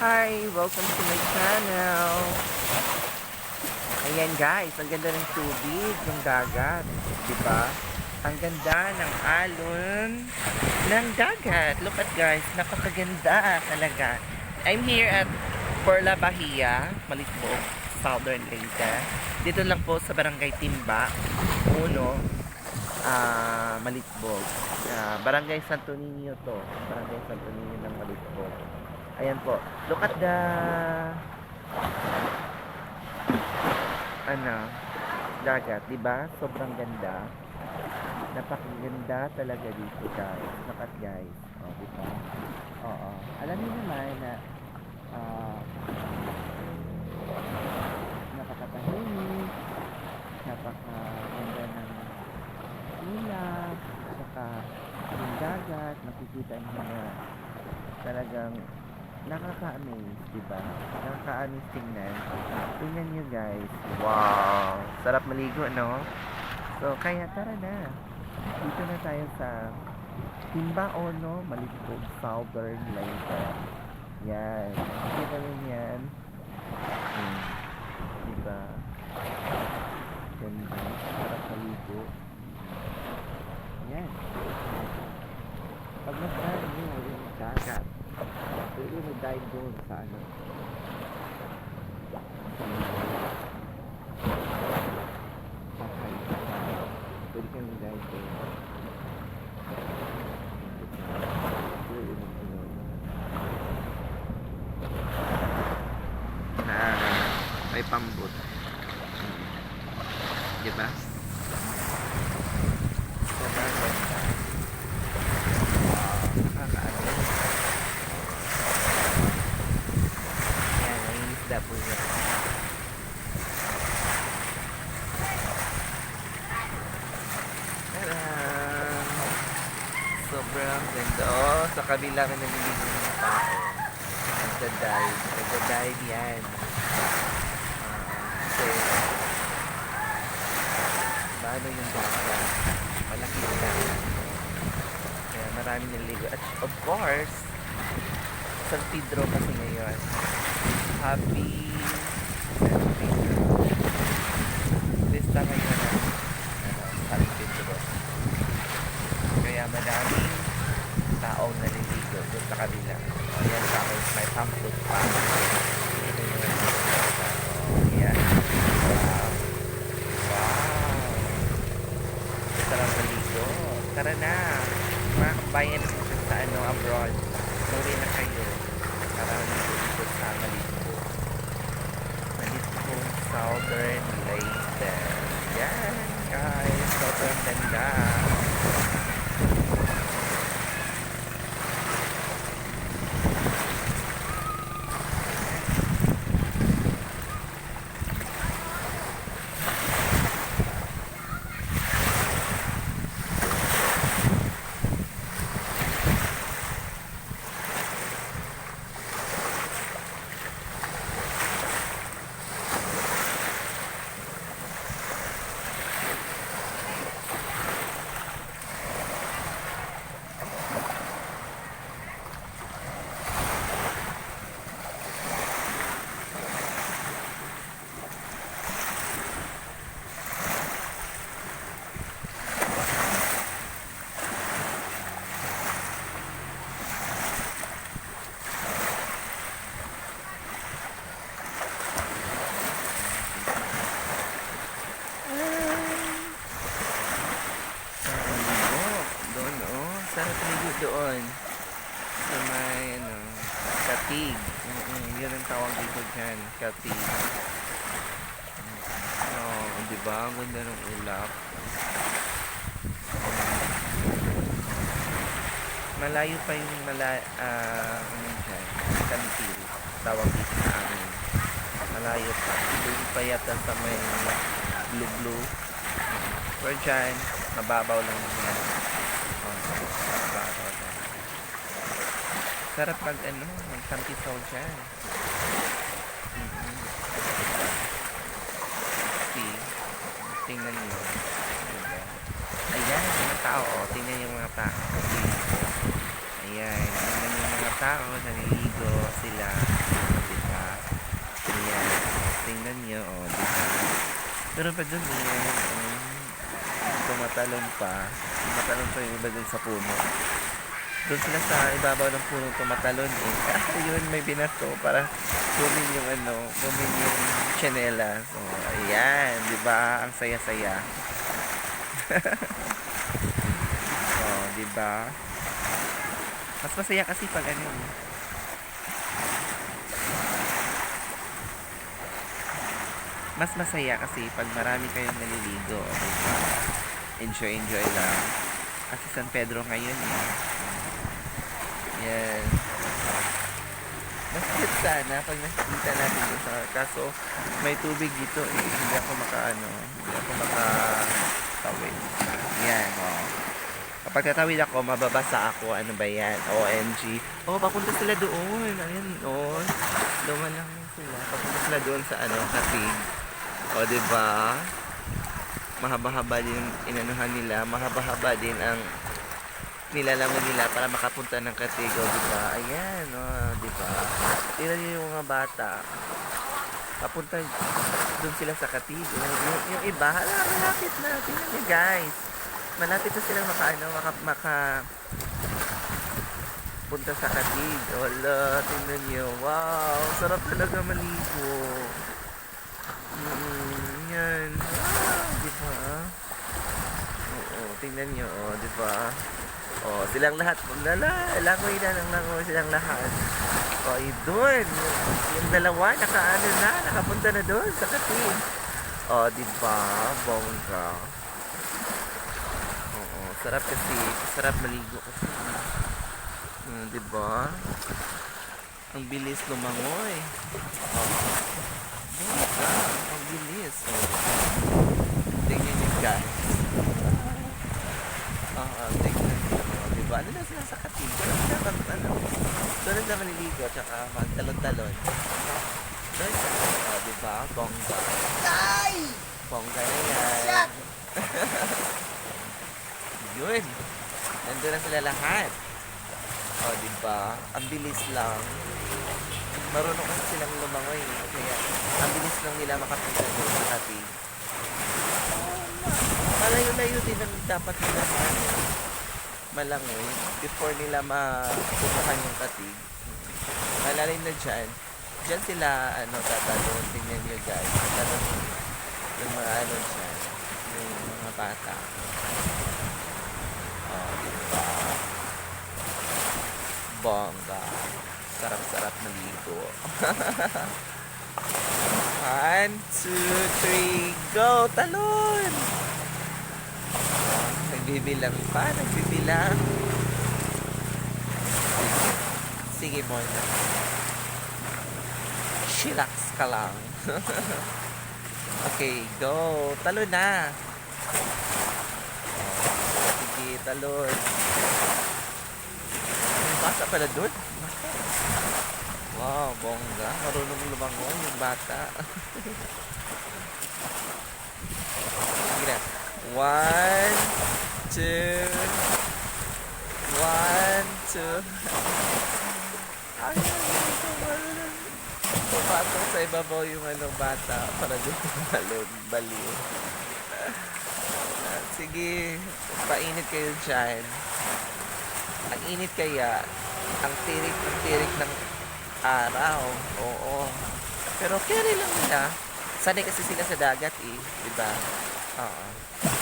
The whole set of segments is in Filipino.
Hi! Welcome to my channel! Ayan guys, ang ganda ng tubig, ng dagat. Diba? Ang ganda ng alon ng dagat. Look at guys, napakaganda talaga. I'm here at Perla Bahia, Malitbog, Southern Leyte. Dito lang po sa Barangay Timba, Uno, ah Malitbog. Ah, Barangay Santo Niño to. Barangay Santo Niño ng Malitbog. Ayan po. Look at the ano, dagat, 'di ba? Sobrang ganda. Napakaganda talaga dito, guys. Look at guys. Oh, 'di ba? Oo. Alam niyo naman na ah napakatahimik, napakaganda ng ulap, saka yung dagat, makikita niyo na talagang nakaka-amaze, di ba? Nakaka-amaze tingnan. Tingnan nyo guys. Wow! Sarap maligo, no? So, kaya tara na. Dito na tayo sa Timba Ono, Malitbog, Southern Leyte. Yan. Kita nyo yan. Hmm. Di ba? Ganda. Sarap maligo. Yan. Pag nagdaan nyo yung dagat, pwede mag-dive doon sa ano. Pwede ka mag-dive doon. Na may pambot. Hmm. Di ba? Sobrang ganda. Wow, nakakaano. Yan, ang isda po niya. Tadaan! Sobrang ganda. Oh, sa kabila may naliligo ng tao. Nagda-dive. Nagda-dive yan. Ah, kasi, paano yung dagat? Malaki dagat. Kaya marami naliligo. At of course, San Pedro kasi ngayon. Happy San Pedro. Lista ngayon ng ano, San Pedro. Kaya madaming taong naliligo doon sa kabila. O yan, tapos may pamput pa. Ito yung mga O, yan. Wow. Wow. Sarap maligo. Tara na. Mga kabayan sa ano, abroad. Sorry na kayo. Para nandito dito sa Malitpo. Malitpo, Southern Leyte. Yan, guys. Sobrang ganda. Sarap maligo. Doon, oh. Sarap maligo doon. Sa may, ano, katig. Mm yun ang tawag dito dyan. Katig. Oh, di ba? Ang ganda ng ulap. Malayo pa yung mala, ah, ano dyan, kantil. Tawag dito sa amin. Malayo pa. Doon pa yata sa may blue-blue. Pero dyan, mababaw lang yan. Oh, mababaw. Sarap pag ano, magtampisaw dyan. See? Tingnan nyo. Diba? Ayan, mga tao. Oh. Tingnan yung mga tao. Ayan, tingnan yung mga tao. Naliligo sila. Diba? Ayan. Tingnan nyo, oh, diba? Pero pa dun, eh, um, tumatalon pa. Tumatalon pa yung iba dun sa puno. Doon sila sa ibabaw ng puno tumatalon eh. Ah, yun, may binato para kumin yung ano, kumin yung chanela. So, ayan, di ba? Ang saya-saya. oh, di ba? Mas masaya kasi pag ano, mas masaya kasi pag marami kayong naliligo. Diba? Enjoy, enjoy lang. Kasi San Pedro ngayon eh. Yan. Mas cute sana pag nakikita natin dito sa kaso may tubig dito eh. Hindi ako makaano, hindi ako makatawid. Yan, oh. Kapag tatawid ako, mababasa ako. Ano ba yan? OMG. Oh, papunta sila doon. Ayan, oh. Duman lang sila. Papunta sila doon sa ano, Katig. O, di ba? Mahaba-haba din inanuhan nila. Mahaba-haba din ang nilalaman nila para makapunta ng Katigo, di ba? Ayan, oh, di ba? Tingnan niyo yung mga bata. Papunta doon sila sa Katigo. Yung, yung iba, hala, malapit na. Tingnan niyo, guys. Malapit na silang maka, ano, maka, maka, punta sa Katig. Wala, tingnan niyo. Wow, sarap talaga maligo. Mm, yan. Ah, di ba? Oo, tingnan niyo, oh, di ba? Oh, silang lahat. Lala, langoy na ng langoy silang lahat. Oh, doon. Yung dalawa, nakaano na, nakapunta na doon sa katig. Oh, di ba? Bongga. Oo, sarap kasi. Sarap maligo kasi. Hmm, di ba? Ang bilis lumangoy. Oh. Bongga. Ang bilis. Oh. Tingnan niyo guys. Oo, tingnan niyo. Diba? Ano na sila sa na sila mag, ano, doon na maliligo tsaka magtalon-talon. Doon sa, oh, diba? Bongga. Tay! Bongga na yan. Shut! Yun. Nandun na sila lahat. Oh, diba? Ang bilis lang. Marunong kasi silang lumangoy. eh. Kaya, ang bilis lang nila makapunta doon sa katig. Malayo-layo din ang dapat nila ano, malangoy before nila mapuntahan yung katig. Malalim na dyan. Dyan sila, ano, tatalon. Tingnan nyo guys. Tatalon yung mga ano dyan. Yung mga bata. Oh, diba? Bongga. Sarap-sarap maligo. One, two, three, go! Talon! Nagbibilang pa, nagbibilang. Sige mo na. Chillax ka lang. okay, go. Talon na. Sige, talon. Bata pala doon. Wow, bongga. Marunong lumangoy yung bata. Sige na. One, two, one, two. Ay, Pumatong sa ibabaw yung ano bata para doon balon, baliw. Ah, Sige, painit kayo dyan. Ang init kaya, ang tirik ng tirik ng araw. Oo. Pero carry lang nila. Sanay kasi sila sa dagat eh. Diba? Oo.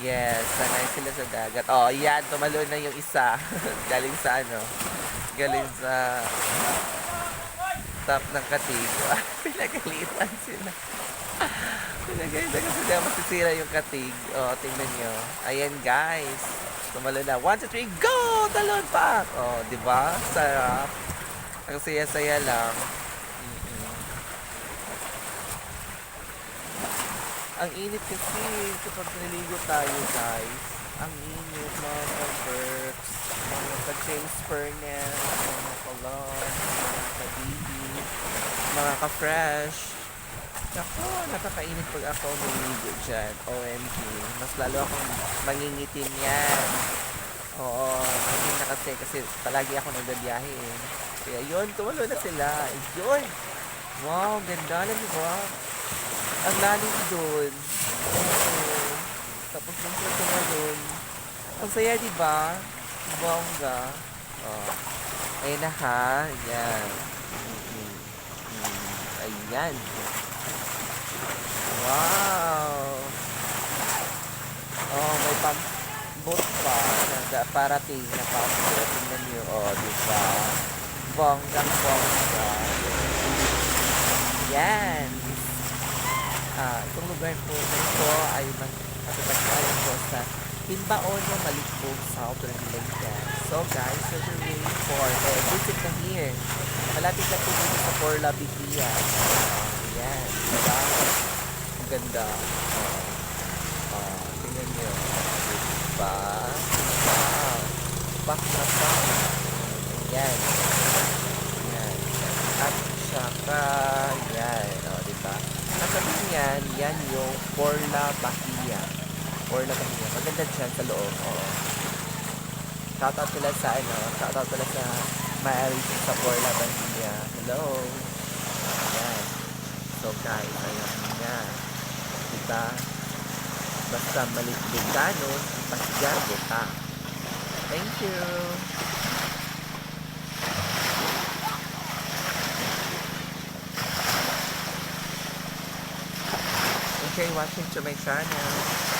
Yes, sanay sila sa dagat. Oh, yan. Tumalon na yung isa. Galing sa ano? Galing sa top ng katig. Pinagalitan sila. Pinagalitan kasi na masisira yung katig. Oh, tingnan nyo. Ayan guys. Tumalon na. One, two, three, go! Talon pa! Oh, di ba? Sarap. Ang saya-saya lang. Ang init kasi kapag naligo tayo guys. Ang init mga ka-Berks, mga ka-James Fernand, mga ka-Lon, mga ka-Bibi, mga ka-Fresh. Ako, nakakainit pag ako naligo dyan. OMG. Mas lalo akong mangingitim yan. Oo, hindi na kasi, kasi palagi ako nagbabiyahe eh. Kaya yun, tumalo na sila. Yun! Wow, ganda na diba? Ang lalim doon. Oo. Tapos nung sila tumalon. Ang saya, diba? Bongga. Oh. Ayun na ha. Ayan. Mm, mm. Ayan. Wow! Oh, may pang boat pa na parating na pamboat. Tingnan nyo, oh, di ba? Bonggang bongga. Yan! Ah, itong lugar po na ito ay matatagpalan po sa Timbaono, Malipog, Southern Leyte. So guys, so you're waiting for the visit na here. Malapit na po dito sa Porla Bitia. Oh, yan. Diba? Ang ganda. Oh. Oh, tingnan nyo. Diba? Wow. Back na back. Yan. Yan. At saka? Niyan, yan yung Porla Bahia. Porla Bahia. Maganda dyan sa loob. Oo. Shoutout sila sa, ano, shoutout sila sa Maaris sa Porla Bahia. Hello. Yan. So, guys, ayan nga. Diba? Basta maliit ka nun, pasigarbo ka. Thank you. Thank you for watching to my channel.